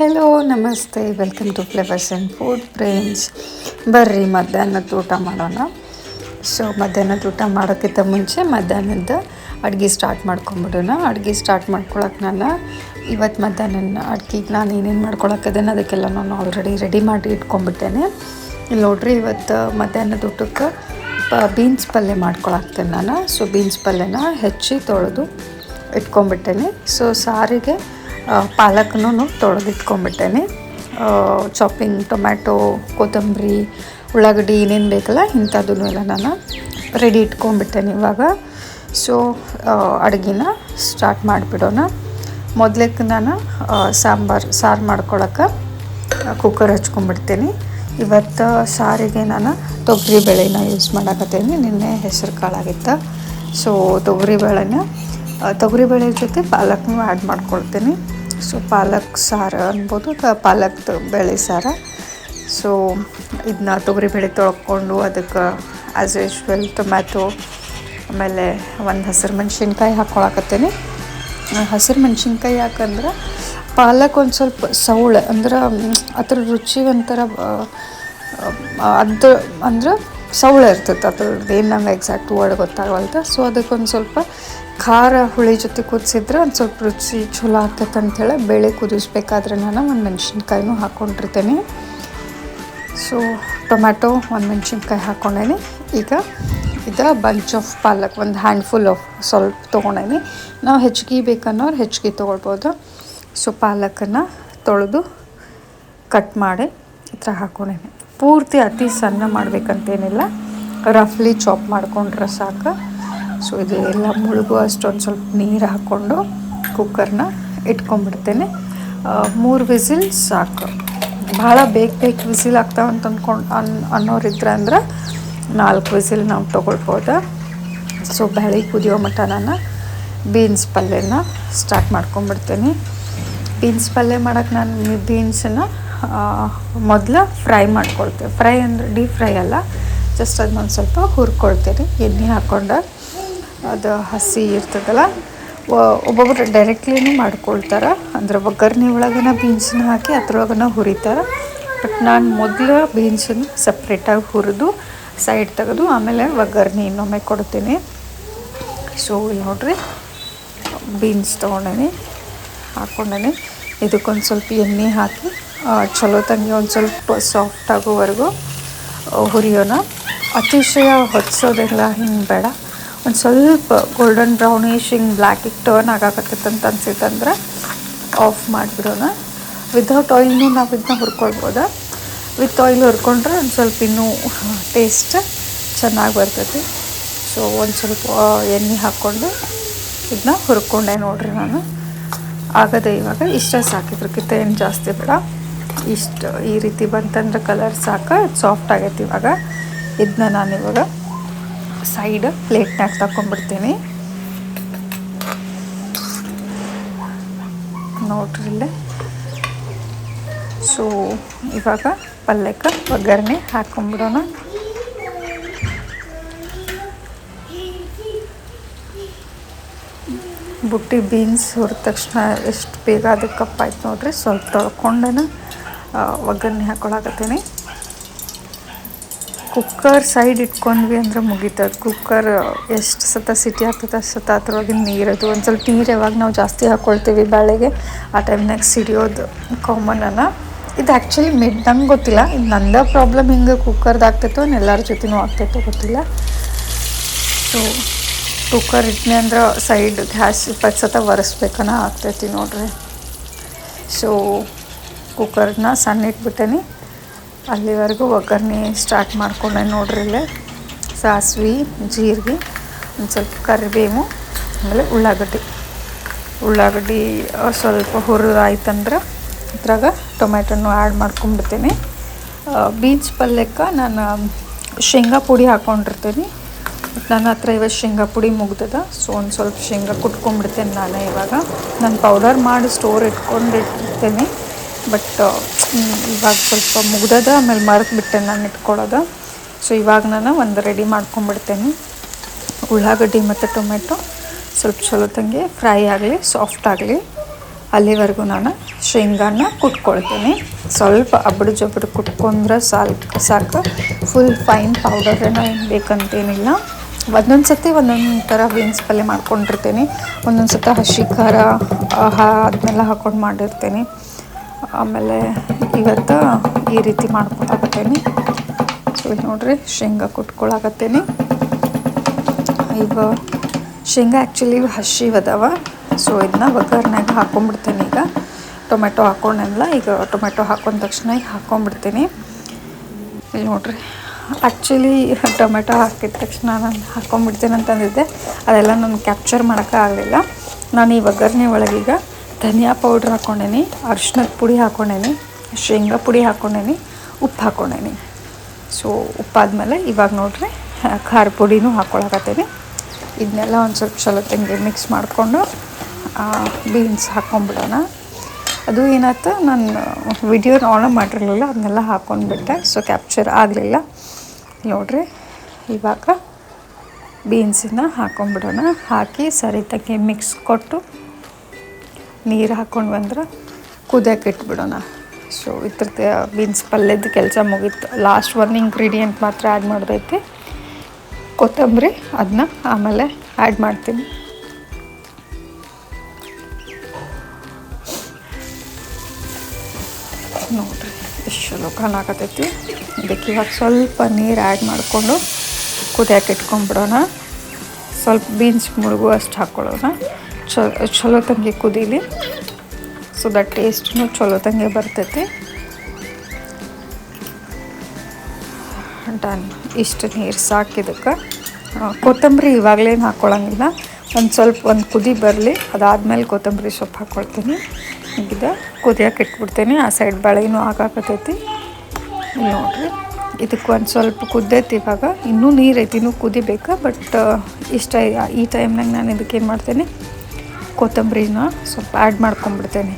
Hello ನಮಸ್ತೆ. Welcome to flavours and food friends ಬರ್ರಿ, ಮಧ್ಯಾಹ್ನದ ಊಟ ಮಾಡೋಣ. ಸೊ ಮಧ್ಯಾಹ್ನದ ಊಟ ಮಾಡೋಕ್ಕಿಂತ ಮುಂಚೆ ಮಧ್ಯಾಹ್ನದ ಅಡುಗೆ ಸ್ಟಾರ್ಟ್ ಮಾಡ್ಕೊಂಬಿಡೋಣ. ಅಡುಗೆ ಸ್ಟಾರ್ಟ್ ಮಾಡ್ಕೊಳಕ್ಕೆ ನಾನು ಇವತ್ತು ಮಧ್ಯಾಹ್ನ ಅಡ್ಗೆಗೆ ನಾನು ಏನೇನು ಮಾಡ್ಕೊಳಕ್ಕದೇನೆ ಅದಕ್ಕೆಲ್ಲ ನಾನು ಆಲ್ರೆಡಿ ರೆಡಿ ಮಾಡಿ ಇಟ್ಕೊಂಡ್ಬಿಟ್ಟೇನೆ ಇಲ್ಲಿ ನೋಡ್ರಿ, ಇವತ್ತು ಮಧ್ಯಾಹ್ನದ ಊಟಕ್ಕೆ ಬೀನ್ಸ್ ಪಲ್ಯ ಮಾಡ್ಕೊಳಕ್ತೇನೆ ನಾನು. ಸೊ ಬೀನ್ಸ್ ಪಲ್ಯನ ಹೆಚ್ಚಿ ತೊಳೆದು ಇಟ್ಕೊಂಬಿಟ್ಟೇನೆ ಸೊ ಸಾರಿಗೆ ಪಾಲಕನೂ ತೊಳೆದಿಟ್ಕೊಂಡ್ಬಿಟ್ಟೇನೆ ಚಾಪಿಂಗ್ ಟೊಮ್ಯಾಟೊ ಕೊತ್ತಂಬರಿ, ಉಳ್ಳಾಗಡ್ಡಿ ಏನೇನು ಬೇಕಲ್ಲ ಇಂಥದ್ದನ್ನು ಎಲ್ಲ ನಾನು ರೆಡಿ ಇಟ್ಕೊಂಡ್ಬಿಟ್ಟೇನೆ ಇವಾಗ. ಸೊ ಅಡುಗೆನ ಸ್ಟಾರ್ಟ್ ಮಾಡಿಬಿಡೋಣ. ಮೊದಲಕ್ಕೆ ನಾನು ಸಾಂಬಾರು, ಸಾರು ಮಾಡ್ಕೊಳಕ್ಕೆ ಕುಕ್ಕರ್ ಹಚ್ಕೊಂಡ್ಬಿಡ್ತೀನಿ ಇವತ್ತು ಸಾರಿಗೆ ನಾನು ತೊಗರಿ ಬೇಳೆನ ಯೂಸ್ ಮಾಡಕತ್ತೀನಿ. ನಿನ್ನೆ ಹೆಸರು ಕಾಳಾಗಿತ್ತು ಸೊ ತೊಗರಿ ಬೇಳೆನ ತೊಗರಿ ಬೇಳೆ ಜೊತೆ ಪಾಲಕ್ನೂ ಆ್ಯಡ್ ಮಾಡ್ಕೊಳ್ತೀನಿ. ಸೊ ಪಾಲಕ್ ಸಾರು ಅನ್ಬೋದು ಅಥವಾ ಪಾಲಕ್ದು ಬೇಳೆ ಸಾರು. ಸೊ ಇದನ್ನ ತೊಗರಿಬೇಳೆ ತೊಳ್ಕೊಂಡು ಅದಕ್ಕೆ ಆ್ಯಸ್ ಯೂಶ್ವಲ್ ಟೊಮ್ಯಾಟೊ ಆಮೇಲೆ ಒಂದು ಹಸಿರು ಮೆಣಸಿನ್ಕಾಯಿ ಹಾಕ್ಕೊಳಕತ್ತೇನೆ ಹಸಿರು ಮೆಣಸಿನ್ಕಾಯಿ ಯಾಕಂದ್ರೆ ಪಾಲಕ್ ಒಂದು ಸ್ವಲ್ಪ ಸೌಳೆ ಅಂದ್ರೆ ಅದ್ರ ರುಚಿ ಒಂಥರ ಅದು ಅಂದ್ರೆ ಸೌಳೆ ಇರ್ತೈತೆ. ಅದ್ರದ್ದು ಏನು ನಂಗೆ ಎಕ್ಸಾಕ್ಟ್ ವರ್ಡ್ ಗೊತ್ತಾಗವಲ್ತ ಸೊ ಅದಕ್ಕೊಂದು ಸ್ವಲ್ಪ ಖಾರ ಹುಳಿ ಜೊತೆ ಕುದಿಸಿದ್ರೆ ಒಂದು ಸ್ವಲ್ಪ ರುಚಿ ಚಲೋ ಆಗ್ತೈತೆ ಅಂಥೇಳಿ ಬೇಳೆ ಕುದಿಸ್ಬೇಕಾದ್ರೆ ನಾನು ಒಂದು ಮೆಣಸಿನ್ಕಾಯಿನೂ ಹಾಕ್ಕೊಂಡಿರ್ತೇನೆ ಸೊ ಟೊಮ್ಯಾಟೊ ಒಂದು ಮೆಣಸಿನ್ಕಾಯಿ ಹಾಕ್ಕೊಂಡೇನಿ ಈಗ ಇದು ಬಂಚ್ ಆಫ್ ಪಾಲಕ್, ಒಂದು ಹ್ಯಾಂಡ್ಫುಲ್ ಆಫ್ ಸ್ವಲ್ಪ ತೊಗೊಂಡೇನಿ. ನಾವು ಹೆಚ್ಚಿಗೆ ಬೇಕನ್ನೋರು ಹೆಚ್ಚಿಗೆ ತೊಗೊಳ್ಬೋದು. ಸೊ ಪಾಲಕನ್ನು ತೊಳೆದು ಕಟ್ ಮಾಡಿ ಈ ಥರ ಹಾಕ್ಕೊಂಡೇನಿ ಪೂರ್ತಿ ಅತಿ ಸಣ್ಣ ಮಾಡಬೇಕಂತೇನಿಲ್ಲ. ರಫ್ಲಿ ಚಾಪ್ ಮಾಡ್ಕೊಂಡ್ರೆ ಸಾಕು. ಸೊ ಇದು ಎಲ್ಲ ಮುಳುಗು ಅಷ್ಟೊಂದು ಸ್ವಲ್ಪ ನೀರು ಹಾಕ್ಕೊಂಡು ಕುಕ್ಕರ್ನ ಇಟ್ಕೊಂಡ್ಬಿಡ್ತೇನೆ. ಮೂರು ವಿಸಿಲ್ ಸಾಕು. ಭಾಳ ಬೇಗ ಬೇಗ ವಿಸಿಲ್ ಆಗ್ತಾವೆ ಅಂತ ಅಂದ್ಕೊಂಡು ಅನ್ ಅನ್ನೋರಿದ್ರೆ ಅಂದ್ರೆ ನಾಲ್ಕು ವಿಸಿಲ್ ನಾವು ತೊಗೊಳ್ಬೋದು. ಸೊ ಬೇಳೆ ಕುದಿಯೋ ಮಟ್ಟ ನಾನು ಬೀನ್ಸ್ ಪಲ್ಯನ ಸ್ಟಾರ್ಟ್ ಮಾಡ್ಕೊಂಬಿಡ್ತೇನೆ ಬೀನ್ಸ್ ಪಲ್ಯ ಮಾಡೋಕ್ಕೆ ನಾನು ಬೀನ್ಸನ್ನ ಮೊದಲು ಫ್ರೈ ಮಾಡ್ಕೊಳ್ತೇವೆ ಫ್ರೈ ಅಂದರೆ ಡೀಪ್ ಫ್ರೈ ಅಲ್ಲ, ಜಸ್ಟ್ ಅದನ್ನೊಂದು ಸ್ವಲ್ಪ ಹುರ್ಕೊಳ್ತೇನೆ. ಎಣ್ಣೆ ಹಾಕ್ಕೊಂಡು ಅದು ಹಸಿ ಇರ್ತದಲ್ಲ ಒಬ್ಬೊಬ್ರು ಡೈರೆಕ್ಟ್ಲಿನೂ ಮಾಡ್ಕೊಳ್ತಾರೆ. ಅಂದ್ರೆ ಒಗ್ಗರಣೆ ಒಳಗನ ಬೀನ್ಸನ್ನ ಹಾಕಿ ಅದ್ರೊಳಗನ ಹುರಿತಾರೆ. ಬಟ್ ನಾನು ಮೊದಲು ಬೀನ್ಸನ್ನು ಸಪ್ರೇಟಾಗಿ ಹುರಿದು ಸೈಡ್ ತೆಗೆದು ಆಮೇಲೆ ಒಗ್ಗರಣೆ ಇನ್ನೊಮ್ಮೆ ಕೊಡ್ತೀನಿ. ಸೊ ಇಲ್ಲಿ ನೋಡ್ರಿ, ಬೀನ್ಸ್ ತೊಗೊಂಡೇನೆ ಹಾಕ್ಕೊಂಡೇನೆ ಇದಕ್ಕೊಂದು ಸ್ವಲ್ಪ ಎಣ್ಣೆ ಹಾಕಿ ಚಲೋ ತಂಗಿ ಒಂದು ಸ್ವಲ್ಪ ಸಾಫ್ಟ್ ಆಗೋವರೆಗೂ ಹುರಿಯೋಣ. ಅತಿಶಯ ಹೊತ್ಸೋದೆಲ್ಲ ಹಿಂಗೆ ಬೇಡ. ಒಂದು ಸ್ವಲ್ಪ ಗೋಲ್ಡನ್ ಬ್ರೌನಿಶ್ ಹಿಂಗೆ ಬ್ಲ್ಯಾಕಿಗೆ ಟರ್ನ್ ಆಗಾಕತ್ತೈತಂತ ಅನ್ಸಿತ್ತಂದ್ರೆ ಆಫ್ ಮಾಡಿಬಿಡೋಣ. ವಿಥೌಟ್ ಆಯಿಲ್ನು ನಾವು ಇದನ್ನ ಹುರ್ಕೊಳ್ಬೋದು? ವಿತ್ ಆಯಿಲ್ ಹುರ್ಕೊಂಡ್ರೆ ಒಂದು ಸ್ವಲ್ಪ ಇನ್ನೂ ಟೇಸ್ಟ್ ಚೆನ್ನಾಗಿ ಬರ್ತೈತಿ. ಸೊ ಒಂದು ಸ್ವಲ್ಪ ಎಣ್ಣೆ ಹಾಕ್ಕೊಂಡು ಇದನ್ನ ಹುರ್ಕೊಂಡೆ ನೋಡ್ರಿ ನಾನು. ಆಗದೆ ಇವಾಗ ಇಷ್ಟ ಸಾಕಿದ್ರಕ್ಕಿಂತ ಏನು ಜಾಸ್ತಿ ಬೇಡ. ಇಷ್ಟು ಈ ರೀತಿ ಬಂತಂದ್ರೆ ಕಲರ್ ಸಾಕು ಸಾಫ್ಟ್ ಆಗೈತಿ ಇವಾಗ. ಇದನ್ನ ನಾನು ಇವಾಗ ಸೈಡ್ ಪ್ಲೇಟ್ನಾಗ ತಗೊಂಡ್ಬಿಡ್ತೀನಿ ನೋಡ್ರಿ ಇಲ್ಲೇ. ಸೊ ಇವಾಗ ಪಲ್ಯಕ್ಕೆ ಒಗ್ಗರಣೆ ಹಾಕೊಂಡ್ಬಿಡೋಣ ಬುಟ್ಟಿ ಬೀನ್ಸ್ ಹುರಿದ ತಕ್ಷಣ ಎಷ್ಟು ಬೇಗ ಅದಕ್ಕೆ ಕಪ್ಪಾಯ್ತು ನೋಡ್ರಿ. ಸ್ವಲ್ಪ ತೊಳ್ಕೊಂಡೇನ ಒಗ್ಗರಣೆ ಹಾಕೊಳಕತ್ತೀನಿ. ಕುಕ್ಕರ್ ಸೈಡ್ ಇಟ್ಕೊಂಡ್ವಿ ಅಂದ್ರೆ ಮುಗೀತದೆ ಕುಕ್ಕರ್ ಎಷ್ಟು ಸತ ಸಿಟಿ ಆಗ್ತದೆ ಅಷ್ಟು ಸತ ಅದ್ರೊಳಗಿನ ನೀರದು ಒಂದು ಸ್ವಲ್ಪ ನೀರು ಯಾವಾಗ ನಾವು ಜಾಸ್ತಿ ಹಾಕ್ಕೊಳ್ತೀವಿ ಬೇಳೆಗೆ, ಆ ಟೈಮ್ನಾಗ ಸಿಡಿಯೋದು ಕಾಮನ್ ಅನ್ನ. ಇದು ಆ್ಯಕ್ಚುಲಿ ಮಿಡ್ ನಂಗೆ ಗೊತ್ತಿಲ್ಲ. ಇದು ನಂದ ಪ್ರಾಬ್ಲಮ್ ಹಿಂಗೆ ಕುಕ್ಕರ್ದು ಆಗ್ತೈತೋ ಎಲ್ಲರ ಜೊತೆನೂ ಆಗ್ತೈತೋ ಗೊತ್ತಿಲ್ಲ. ಸೊ ಕುಕ್ಕರ್ ಇಟ್ನೆ ಅಂದ್ರೆ ಸೈಡ್ ಗ್ಯಾಸ್ ಇಪ್ಪತ್ತು ಸತ ಒರೆಸ್ಬೇಕನ ಆಗ್ತೈತಿ ನೋಡ್ರಿ. ಸೊ ಕುಕ್ಕರ್ನ ಸಣ್ಣ ಇಟ್ಬಿಟ್ಟೇನಿ. ಅಲ್ಲಿವರೆಗೂ ಒಗ್ಗರಣೆ ಸ್ಟಾರ್ಟ್ ಮಾಡ್ಕೊಂಡೆ ನೋಡ್ರಿ ಇಲ್ಲೇ. ಸಾಸಿವೆ, ಜೀರಿಗೆ, ಒಂದು ಸ್ವಲ್ಪ ಕರಿಬೇವು, ಆಮೇಲೆ ಉಳ್ಳಾಗಡ್ಡಿ. ಉಳ್ಳಾಗಡ್ಡಿ ಸ್ವಲ್ಪ ಹುರಿದಾಯ್ತಂದ್ರೆ ಅದ್ರಾಗ ಟೊಮೆಟೊನು ಆ್ಯಡ್ ಮಾಡ್ಕೊಂಡ್ಬಿಡ್ತೀನಿ. ಬೀನ್ಸ್ ಪಲ್ಯಕ್ಕೆ ನಾನು ಶೇಂಗಾ ಪುಡಿ ಹಾಕ್ಕೊಂಡಿರ್ತೀನಿ ನನ್ನ ಹತ್ರ ಇವಾಗ ಶೇಂಗಾ ಪುಡಿ ಮುಗ್ದದ ಸೊ ಒಂದು ಸ್ವಲ್ಪ ಶೇಂಗಾ ಕುಟ್ಕೊಂಡ್ಬಿಡ್ತೇನೆ ನಾನು ಇವಾಗ. ನಾನು ಪೌಡರ್ ಮಾಡಿ ಸ್ಟೋರ್ ಇಟ್ಕೊಂಡಿರ್ತೇನೆ ಬಟ್ ಇವಾಗ ಸ್ವಲ್ಪ ಮುಗ್ದದ, ಆಮೇಲೆ ಮರೆತು ನಾನು ಇಟ್ಕೊಳ್ಳೋದು. ಸೊ ಇವಾಗ ನಾನು ಒಂದು ರೆಡಿ ಮಾಡ್ಕೊಂಡ್ಬಿಡ್ತೇನೆ. ಉಳ್ಳಾಗಡ್ಡಿ ಮತ್ತು ಟೊಮೆಟೊ ಸ್ವಲ್ಪ ಚಲೋ ತಂಗೆ, ಫ್ರೈ ಆಗಲಿ ಸಾಫ್ಟ್ ಆಗಲಿ, ಅಲ್ಲಿವರೆಗೂ ನಾನು ಶೇಂಗಾನ ಕುಟ್ಕೊಳ್ತೀನಿ. ಸ್ವಲ್ಪ ಅಬ್ಬಡು ಜಬ್ಬಡು ಕುಟ್ಕೊಂಡ್ರೆ ಸಾಕು ಸಾಕು. ಫುಲ್ ಫೈನ್ ಪೌಡರ್ ಏನೋ ಬೇಕಂತೇನಿಲ್ಲ. ಒಂದೊಂದು ಸತಿ ಒಂದೊಂದು ಥರ ಬೀನ್ಸ್ ಪಲ್ಯ ಮಾಡ್ಕೊಂಡಿರ್ತೀನಿ. ಒಂದೊಂದು ಸತಿ ಹಸಿ ಖಾರ ಅದನ್ನೆಲ್ಲ ಹಾಕೊಂಡು ಮಾಡಿರ್ತೀನಿ. ಆಮೇಲೆ ಇವತ್ತು ಈ ರೀತಿ ಮಾಡ್ಕೊಳಕತ್ತೀನಿ ಸೊ, ಇಲ್ಲಿ ನೋಡ್ರಿ, ಶೇಂಗಾ ಕುಟ್ಕೊಳಕತ್ತೀನಿ. ಈಗ ಶೇಂಗಾ ಆ್ಯಕ್ಚುಲಿ ಹಸಿ ಅದಾವ ಸೊ ಇದನ್ನ ಒಗ್ಗರ್ನಾಗ ಹಾಕೊಂಡ್ಬಿಡ್ತೀನಿ ಈಗ. ಟೊಮೆಟೊ ಹಾಕೊಂಡೆಲ್ಲ ಈಗ ಟೊಮೆಟೊ ಹಾಕೊಂಡ ತಕ್ಷಣ ಈಗ ಹಾಕೊಂಡ್ಬಿಡ್ತೀನಿ ಇಲ್ಲಿ ನೋಡ್ರಿ ಆ್ಯಕ್ಚುಲಿ ಟೊಮೆಟೊ ಹಾಕಿದ ತಕ್ಷಣ ನಾನು ಹಾಕೊಂಡ್ಬಿಡ್ತೀನಿ ಅಂತಂದಿದ್ದೆ. ಅದೆಲ್ಲ ನಾನು ಕ್ಯಾಪ್ಚರ್ ಮಾಡೋಕ್ಕಾಗಲಿಲ್ಲ. ನಾನು ಈ ಒಗ್ಗರಣೆ ಒಳಗೀಗ ಧನಿಯಾ ಪೌಡ್ರ್ ಹಾಕ್ಕೊಂಡೇನಿ ಅರ್ಶಿನದ ಪುಡಿ ಹಾಕ್ಕೊಂಡೇನಿ ಶೇಂಗಾ ಪುಡಿ ಹಾಕ್ಕೊಂಡೇನಿ ಉಪ್ಪು ಹಾಕ್ಕೊಂಡೇನಿ ಸೊ ಉಪ್ಪಾದಮೇಲೆ ಇವಾಗ ನೋಡ್ರಿ, ಖಾರ ಪುಡಿನೂ ಹಾಕ್ಕೊಳಕತ್ತೀನಿ ಇದನ್ನೆಲ್ಲ ಒಂದು ಸ್ವಲ್ಪ ಚಲೋ ತಂಗಿ ಮಿಕ್ಸ್ ಮಾಡಿಕೊಂಡು ಬೀನ್ಸ್ ಹಾಕ್ಕೊಂಬಿಡೋಣ ಅದು ಏನಾಯ್ತು, ನಾನು ವಿಡಿಯೋನ ಆನ್ ಮಾಡಿರಲಿಲ್ಲ ಅದನ್ನೆಲ್ಲ ಹಾಕ್ಕೊಂಡ್ಬಿಟ್ಟೆ ಸೊ ಕ್ಯಾಪ್ಚರ್ ಆಗಲಿಲ್ಲ. ನೋಡ್ರಿ, ಇವಾಗ ಬೀನ್ಸನ್ನ ಹಾಕ್ಕೊಂಬಿಡೋಣ ಹಾಕಿ ಸರಿ ತಗ್ಗೆ ಮಿಕ್ಸ್ ಕೊಟ್ಟು ನೀರು ಹಾಕ್ಕೊಂಡು ಬಂದ್ರೆ ಕುದಿಯಕ್ಕೆ ಇಟ್ಬಿಡೋಣ. ಸೊ ಇದ್ರದ್ದು ಬೀನ್ಸ್ ಪಲ್ಯದ ಕೆಲಸ ಮುಗೀತು. ಲಾಸ್ಟ್ ಒಂದು ಇಂಗ್ರೀಡಿಯೆಂಟ್ ಮಾತ್ರ ಆ್ಯಡ್ ಮಾಡಬೇಕು. ಕೊತ್ತಂಬರಿ ಅದನ್ನ ಆಮೇಲೆ ಆ್ಯಡ್ ಮಾಡ್ತೀನಿ. ನೋಡಿರಿ, ಎಷ್ಟು ಚಲೋ ಕಾಣಕತ್ತೈತಿ. ಅದಕ್ಕೆ ಇವಾಗ ಸ್ವಲ್ಪ ನೀರು ಆ್ಯಡ್ ಮಾಡಿಕೊಂಡು ಕುದಿಯಕ್ಕೆ ಇಟ್ಕೊಂಡ್ಬಿಡೋಣ ಸ್ವಲ್ಪ ಬೀನ್ಸ್ ಮುಳುಗು ಅಷ್ಟು ಹಾಕ್ಕೊಳ್ಳೋಣ ಚಲೋ ತಂಗಿ ಕುದೀಲಿ. ಸೊ ದಟ್ ಟೇಸ್ಟ್ನು ಚಲೋ ತಂಗೆ ಬರ್ತೈತಿ. ಡನ್ ಇಷ್ಟು ನೀರು ಸಾಕಿದಕ್ಕೆ ಕೊತ್ತಂಬರಿ ಇವಾಗಲೇನು ಹಾಕ್ಕೊಳ್ಳೋಂಗಿಲ್ಲ ಒಂದು ಸ್ವಲ್ಪ ಒಂದು ಕುದಿ ಬರಲಿ. ಅದಾದಮೇಲೆ ಕೊತ್ತಂಬರಿ ಸೊಪ್ಪು ಹಾಕ್ಕೊಳ್ತೀನಿ ಈಗ ಕುದಿಯಕ್ಕೆ ಇಟ್ಬಿಡ್ತೀನಿ. ಆ ಸೈಡ್ ಬಳೆನೂ ಆಗಾಕತ್ತೈತಿ ನೋಡಿರಿ. ಇದಕ್ಕೆ ಒಂದು ಸ್ವಲ್ಪ ಕುದ್ದೈತಿ ಇವಾಗ. ಇನ್ನೂ ನೀರು ಐತಿ. ಇನ್ನೂ ಕುದಿಬೇಕಾ. ಬಟ್ ಇಷ್ಟ ಈ ಟೈಮ್ನಾಗ ನಾನು ಇದಕ್ಕೆ ಏನು ಮಾಡ್ತೇನೆ? ಕೊತ್ತಂಬರಿನ ಸ್ವಲ್ಪ ಆ್ಯಡ್ ಮಾಡ್ಕೊಂಬಿಡ್ತೇನೆ.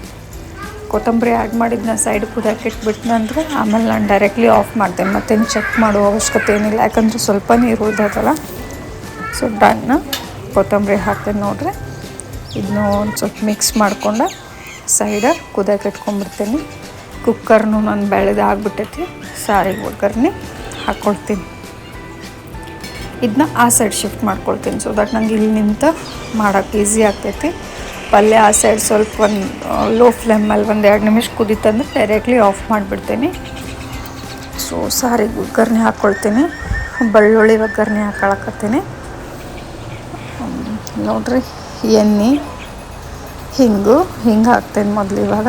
ಕೊತ್ತಂಬರಿ ಆ್ಯಡ್ ಮಾಡಿದ್ನ ಸೈಡ್ ಕುದಿಯಕ್ಕೆ ಇಟ್ಬಿಟ್ನಂದ್ರೆ ಆಮೇಲೆ ನಾನು ಡೈರೆಕ್ಟ್ಲಿ ಆಫ್ ಮಾಡ್ತೇನೆ. ಮತ್ತೇನು ಚೆಕ್ ಮಾಡೋ ಅವಶ್ಯಕತೆ ಏನಿಲ್ಲ. ಯಾಕಂದರೆ ಸ್ವಲ್ಪ ನೀರು ಉಳ್ದೈತಲ್ಲ ಸೊ ಡನ್ನ ಕೊತ್ತಂಬರಿ ಹಾಕ್ತೇನೆ ನೋಡ್ರಿ. ಇದನ್ನು ಒಂದು ಸ್ವಲ್ಪ ಮಿಕ್ಸ್ ಮಾಡ್ಕೊಂಡು ಸೈಡ ಕುದಕ್ಕೆ ಇಟ್ಕೊಂಡ್ಬಿಡ್ತೀನಿ ಕುಕ್ಕರ್ನು ನಾನು ಬೆಳೆದು ಆಗ್ಬಿಟ್ಟೈತಿ. ಸಾರಿಗೆ ಒಗ್ಗರಣೆ ಹಾಕ್ಕೊಳ್ತೀನಿ ಇದನ್ನ ಆ ಸೈಡ್ ಶಿಫ್ಟ್ ಮಾಡ್ಕೊಳ್ತೀನಿ. ಸೊ ದಟ್ ನಂಗೆ ಇಲ್ಲಿ ನಿಂತು ಮಾಡೋಕ್ಕೆ ಈಸಿ ಆಗ್ತೈತಿ. ಪಲ್ಯ ಆ ಸೈಡ್ ಸ್ವಲ್ಪ ಒಂದು ಲೋ ಫ್ಲೇಮಲ್ಲಿ ಒಂದು ಎರಡು ನಿಮಿಷ ಕುದೀತಂದ್ರೆ ಡೈರೆಕ್ಟ್ಲಿ ಆಫ್ ಮಾಡಿಬಿಡ್ತೀನಿ. ಸೊ ಸಾರಿ, ಒಗ್ಗರಣೆ ಹಾಕ್ಕೊಳ್ತೀನಿ ಬೆಳ್ಳುಳ್ಳಿ ಒಗ್ಗರಣೆ ಹಾಕೊಳಕತ್ತೀನಿ. ನೋಡ್ರಿ, ಎಣ್ಣೆ, ಹಿಂಗು, ಹಿಂಗೆ ಹಾಕ್ತೇನೆ ಮೊದಲು ಇವಾಗ.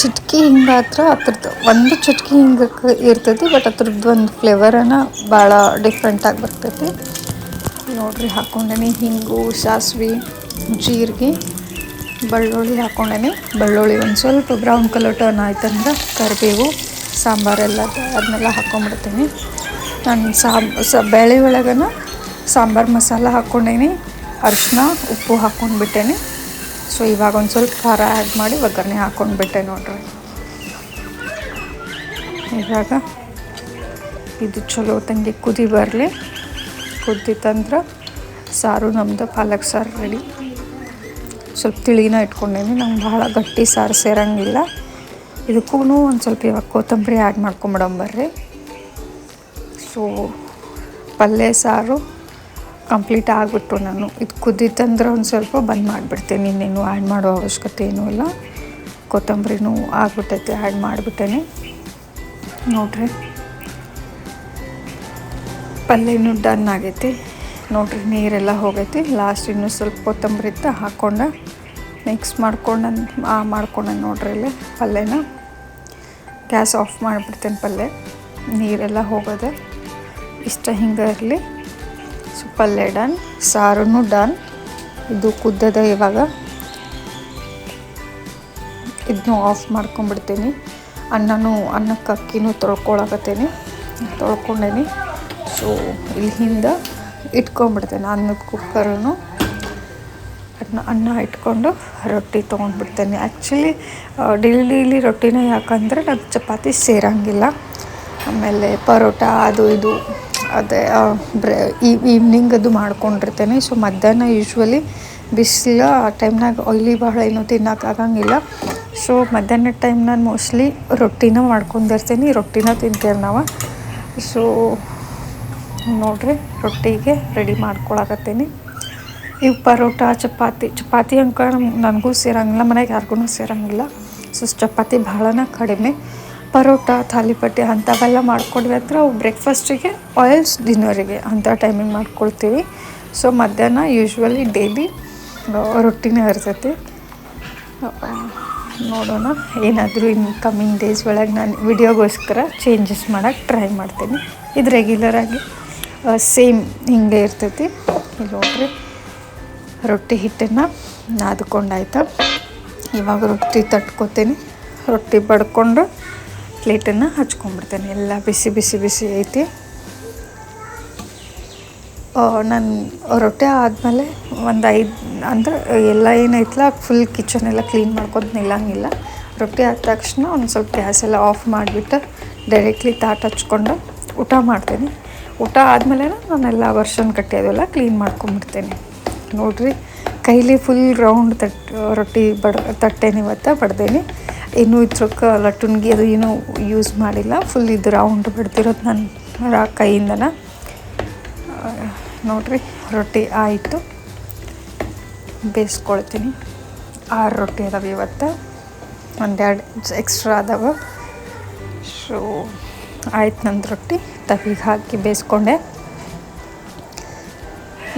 ಚಿಟ್ಕಿ ಹಿಂಗೆ ಹತ್ರ ಅದ್ರದ್ದು. ಒಂದು ಚಿಟ್ಕಿ ಹಿಂಗೆ ಇರ್ತೈತಿ ಬಟ್ ಅದ್ರದ್ದು ಒಂದು ಫ್ಲೇವರನ್ನು ಭಾಳ ಡಿಫ್ರೆಂಟಾಗಿ ಬರ್ತೈತಿ. ನೋಡ್ರಿ, ಹಾಕೊಂಡೇನಿ ಹಿಂಗು, ಸಾಸಿವೆ, ಜೀರಿಗೆ, ಬೆಳ್ಳುಳ್ಳಿ ಹಾಕ್ಕೊಂಡೇನಿ ಬೆಳ್ಳುಳ್ಳಿ ಒಂದು ಸ್ವಲ್ಪ ಬ್ರೌನ್ ಕಲರ್ ಟರ್ನ್ ಆಯ್ತಂದ್ರೆ ಕರಿಬೇವು ಸಾಂಬಾರೆಲ್ಲ ಅದನ್ನೆಲ್ಲ ಹಾಕೊಂಡ್ಬಿಡ್ತೀನಿ ನಾನು ಸಾಂಬ ಸ, ಬೇಳೆ ಒಳಗನ ಸಾಂಬಾರು ಮಸಾಲ ಹಾಕ್ಕೊಂಡೇನಿ ಅರಿಶಿನ ಉಪ್ಪು ಹಾಕ್ಕೊಂಡ್ಬಿಟ್ಟೇನಿ ಸೊ ಇವಾಗ ಒಂದು ಸ್ವಲ್ಪ ಖಾರ ಆ್ಯಡ್ ಮಾಡಿ ಒಗ್ಗರಣೆ ಹಾಕ್ಕೊಂಡ್ಬಿಟ್ಟೆ ನೋಡ್ರಿ. ಇವಾಗ ಇದು ಚಲೋ ತಂಗಿ ಕುದಿ ಬರಲಿ. ಕುದ್ದಿತ್ತಂದ್ರೆ ಸಾರು ನಮ್ಮದು ಪಾಲಕ್ ಸಾರು ರೆಡಿ ಸ್ವಲ್ಪ ತಿಳಿನ ಇಟ್ಕೊಂಡೇನಿ, ನಂಗೆ ಭಾಳ ಗಟ್ಟಿ ಸಾರು ಸೇರಂಗಿಲ್ಲ. ಇದಕ್ಕೂ ಒಂದು ಸ್ವಲ್ಪ ಇವಾಗ ಕೊತ್ತಂಬರಿ ಆ್ಯಡ್ ಮಾಡ್ಕೊಂಬಿಡಂಬರ್ರಿ ಸೊ ಪಲ್ಯ ಸಾರು ಕಂಪ್ಲೀಟ್ ಆಗಿಬಿಟ್ಟು ನಾನು. ಇದು ಕುದ್ದಿತ್ತಂದ್ರೆ ಒಂದು ಸ್ವಲ್ಪ ಬಂದ್ ಮಾಡಿಬಿಡ್ತೀನಿ. ಇನ್ನೇನು ಆ್ಯಡ್ ಮಾಡೋ ಅವಶ್ಯಕತೆ ಏನೂ ಇಲ್ಲ. ಕೊತ್ತಂಬರಿನೂ ಆಗ್ಬಿಟ್ಟೈತೆ ಆ್ಯಡ್ ಮಾಡಿಬಿಟ್ಟೇನೆ. ನೋಡ್ರಿ. ಪಲ್ಯನೂ ಡನ್ ಆಗೈತಿ. ನೋಡ್ರಿ, ನೀರೆಲ್ಲ ಹೋಗೈತಿ. ಲಾಸ್ಟ್ ಇನ್ನೂ ಸ್ವಲ್ಪ ಕೊತ್ತಂಬರಿ ಇತ್ತು ಹಾಕ್ಕೊಂಡು ಮಿಕ್ಸ್ ಮಾಡ್ಕೊಂಡು ಮಾಡ್ಕೊಂಡೆ ನೋಡ್ರಿ ಇಲ್ಲಿ ಪಲ್ಯನ. ಗ್ಯಾಸ್ ಆಫ್ ಮಾಡಿಬಿಡ್ತೇನೆ ಪಲ್ಯ. ನೀರೆಲ್ಲ ಹೋಗೋದೆ. ಇಷ್ಟ ಹಿಂಗೆ ಇರಲಿ. ಸೊ ಪಲ್ಯ ಡನ್ ಸಾರು ಡನ್. ಇದು ಕುದ್ದದ ಇವಾಗ. ಇದನ್ನು ಆಫ್ ಮಾಡ್ಕೊಂಡ್ಬಿಡ್ತೀನಿ. ಅನ್ನನೂ, ಅನ್ನಕ್ಕೆ ಅಕ್ಕಿನೂ ತೊಳ್ಕೊಳಕತ್ತೀನಿ. ತೊಳ್ಕೊಂಡೇನಿ. ಸೊ ಇಲ್ಲಿ ಹಿಂದೆ ಇಟ್ಕೊಂಡ್ಬಿಡ್ತೇನೆ ಅನ್ನದ ಕುಕ್ಕರನ್ನು ಅದನ್ನ ಅನ್ನ ಇಟ್ಕೊಂಡು ರೊಟ್ಟಿ ತೊಗೊಂಡ್ಬಿಡ್ತೇನೆ. ಆ್ಯಕ್ಚುಲಿ ಡೈಲಿ ಡೈಲಿ ರೊಟ್ಟಿನೇ ಯಾಕಂದರೆ ನಂಗೆ ಚಪಾತಿ ಸೇರಂಗಿಲ್ಲ. ಆಮೇಲೆ ಪರೋಟ, ಅದು, ಇದು. ಅದೇ ಬ್ರೆ ಈವ್ನಿಂಗ್ ಅದು ಮಾಡ್ಕೊಂಡಿರ್ತೇನೆ. ಸೊ ಮಧ್ಯಾಹ್ನ ಯೂಶ್ವಲಿ ಬಿಸಿಲು, ಆ ಟೈಮ್ನಾಗ ಆಯ್ಲಿ ಭಾಳ ಏನೂ ತಿನ್ನೋಕ್ಕಾಗಂಗಿಲ್ಲ ಸೊ ಮಧ್ಯಾಹ್ನ ಟೈಮ್ ನಾನು ಮೋಸ್ಟ್ಲಿ ರೊಟ್ಟಿನ ಮಾಡ್ಕೊಂಡಿರ್ತೀನಿ ರೊಟ್ಟಿನ ತಿಂತೇವೆ ನಾವು. ಸೊ ನೋಡ್ರಿ, ರೊಟ್ಟಿಗೆ ರೆಡಿ ಮಾಡ್ಕೊಳಕತ್ತೀನಿ. ಈ ಪರೋಟ, ಚಪಾತಿ ಚಪಾತಿ ಅಂಕ ನನಗೂ ಸೇರಂಗಿಲ್ಲ ಮನೆಗೆ ಯಾರಿಗೂ ಸೇರಂಗಿಲ್ಲ. ಸೊ ಚಪಾತಿ ಭಾಳನ ಕಡಿಮೆ. ಪರೋಟ ಥಾಲಿಪಟ್ಟಿ ಅಂಥವೆಲ್ಲ ಮಾಡ್ಕೊಡ್ವಿ ಅಂದ್ರೆ ಅವು ಬ್ರೇಕ್ಫಾಸ್ಟಿಗೆ ಆಯಿಲ್ಸ್ ಡಿನ್ನರಿಗೆ ಅಂಥ ಟೈಮಿಂಗ್ ಮಾಡ್ಕೊಳ್ತೀವಿ. ಸೊ ಮಧ್ಯಾಹ್ನ ಯೂಶ್ವಲಿ ಡೈಲಿ ರೊಟ್ಟಿನೇ ಇರ್ತೈತಿ. ನೋಡೋಣ. ಏನಾದರೂ ಇನ್ನು ಕಮ್ಮಿಂಗ್ ಡೇಸ್ ಒಳಗೆ ನಾನು ವಿಡಿಯೋಗೋಸ್ಕರ ಚೇಂಜಸ್ ಮಾಡೋಕ್ಕೆ ಟ್ರೈ ಮಾಡ್ತೀನಿ. ಇದು ರೆಗ್ಯುಲರಾಗಿ ಸೇಮ್ ಹಿಂಗೆ ಇರ್ತೈತಿ. ಇಲ್ಲಿ ನೋಡ್ರಿ, ರೊಟ್ಟಿ ಹಿಟ್ಟನ್ನು ನಾದ್ಕೊಂಡಾಯ್ತು ಇವಾಗ ರೊಟ್ಟಿ ತಟ್ಕೋತೀನಿ. ರೊಟ್ಟಿ ಬಡ್ಕೊಂಡು ಪ್ಲೇಟನ್ನು ಹಚ್ಕೊಂಡ್ಬಿಡ್ತೇನೆ. ಎಲ್ಲ ಬಿಸಿ ಬಿಸಿ ಬಿಸಿ ಐತಿ. ನಾನು ರೊಟ್ಟಿ ಆದಮೇಲೆ ಒಂದು ಐದು, ಅಂದ್ರೆ ಎಲ್ಲ ಏನೈತಲ್ಲ ಫುಲ್ ಕಿಚನ್ ಎಲ್ಲ ಕ್ಲೀನ್ ಮಾಡ್ಕೊಂಡು ನಿಲ್ಲಂಗಿಲ್ಲ. ರೊಟ್ಟಿ ಆದ ತಕ್ಷಣ ಒಂದು ಸ್ವಲ್ಪ ಗ್ಯಾಸ್ ಎಲ್ಲ ಆಫ್ ಮಾಡಿಬಿಟ್ಟು ಡೈರೆಕ್ಟ್ಲಿ ತಾಟ್ ಹಚ್ಕೊಂಡು ಊಟ ಮಾಡ್ತೀನಿ. ಊಟ ಆದಮೇಲೆ ನಾನೆಲ್ಲ ವರ್ಷನ್ ಕಟ್ಟಿ ಅದೆಲ್ಲ ಕ್ಲೀನ್ ಮಾಡ್ಕೊಂಬಿಡ್ತೇನೆ ನೋಡಿರಿ, ಕೈಲಿ ಫುಲ್ ರೌಂಡ್ ತಟ್, ರೊಟ್ಟಿ ಬಡ್, ತಟ್ಟೆನಿ ಇವತ್ತು ಬಡ್ದೇನಿ. ಇನ್ನೂ ಇದ್ರಕ್ಕೆ ಲಟ್ಟುನ್ಗೆ ಅದು ಏನೂ ಯೂಸ್ ಮಾಡಿಲ್ಲ. ಫುಲ್ ಇದು ರೌಂಡ್ ಬಿಡ್ತಿರೋದು ನನ್ನ ಕೈಯಿಂದನ. ನೋಡಿರಿ, ರೊಟ್ಟಿ ಆಯಿತು. ಬೇಯಿಸ್ಕೊಳ್ತೀನಿ. ಆರು ರೊಟ್ಟಿ ಅದಾವೆ ಇವತ್ತು. ಒಂದೆರಡು ಎಕ್ಸ್ಟ್ರಾ ಅದಾವೆ. ಸೊ ಆಯ್ತು ನಂದು ರೊಟ್ಟಿ. ತವಿಗೆ ಹಾಕಿ ಬೇಯಿಸ್ಕೊಂಡೆ.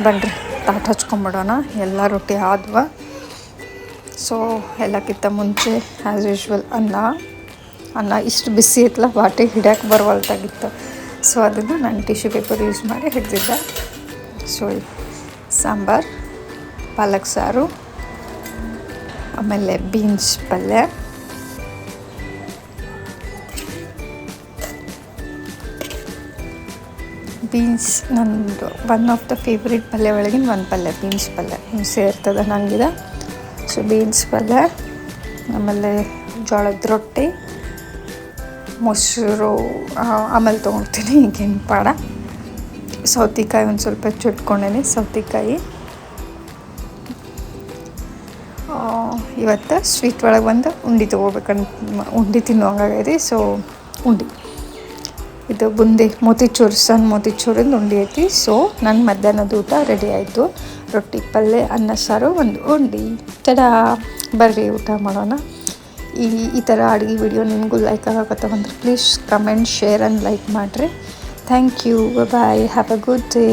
ಬನ್ರಿ, ತಾಟ್ ಹಚ್ಕೊಂಬಿಡೋಣ. ಎಲ್ಲ ರೊಟ್ಟಿ ಆದ್ವ. ಸೊ ಎಲ್ಲಕ್ಕಿಂತ ಮುಂಚೆ ಆ್ಯಸ್ ಯೂಶ್ವಲ್ ಅನ್ನ. ಅನ್ನ ಇಷ್ಟು ಬಿಸಿ ಇತ್ತಲ್ಲ, ಬಾಟೆ ಹಿಡ್ಯಕ್ಕೆ ಬರುವಲ್ತಾಗಿತ್ತು. ಸೊ ಅದನ್ನು ನಾನು ಟಿಶ್ಯೂ ಪೇಪರ್ ಯೂಸ್ ಮಾಡಿ ಹಿಡ್ದಿದ್ದೆ. ಸೊ ಸಾಂಬಾರು, ಪಾಲಕ್ ಸಾರು, ಆಮೇಲೆ ಬೀನ್ಸ್ ಪಲ್ಯ. ಬೀನ್ಸ್ ನಂದು ಒನ್ ಆಫ್ ದ ಫೇವ್ರೆಟ್ ಪಲ್ಯ ಒಳಗಿನ ಒಂದು ಪಲ್ಯ, ಬೀನ್ಸ್ ಪಲ್ಯ. ಹಿಂಸೆ ಇರ್ತದೆ ನಂಗಿದೆ. ಸೊ ಬೀನ್ಸ್ ಪಲ್ಯ ಆಮೇಲೆ ಜೋಳದ ರೊಟ್ಟಿ, ಮೊಸರು ಆಮೇಲೆ ತೊಗೊಳ್ತೀನಿ ಈಗೇನು ಪಾಡ. ಸೌತೆಕಾಯಿ ಒಂದು ಸ್ವಲ್ಪ ಚುಟ್ಕೊಂಡೇನೆ ಸೌತೆಕಾಯಿ. ಇವತ್ತು ಸ್ವೀಟ್ ಒಳಗೆ ಬಂದು ಉಂಡಿ ತೊಗೋಬೇಕಂತ ಉಂಡಿ ತಿನ್ನೋಂಗಾಗೈತಿ ಸೊ ಉಂಡಿ. ಇದು ಬುಂದಿ, ಮೋತಿಚೂರು ಸಣ್ಣ ಮೋತಿಚೂರಿಂದ ಉಂಡಿ ಐತಿ ಸೊ ನನ್ನ ಮಧ್ಯಾಹ್ನದ ಊಟ ರೆಡಿ ಆಯಿತು. ರೊಟ್ಟಿ ಪಲ್ಯ ಅನ್ನ, ಸಾರು, ಒಂದು ಉಂಡಿ. ತಡ, ಬರ್ರಿ, ಊಟ ಮಾಡೋಣ. ಈ ಈ ಥರ ಅಡುಗೆ ವಿಡಿಯೋ ನಿಮಗೂ like ಆಗಕತ್ತವಂದ್ರೆ please comment share and like ಮಾಡಿರಿ. Thank you bye have a good day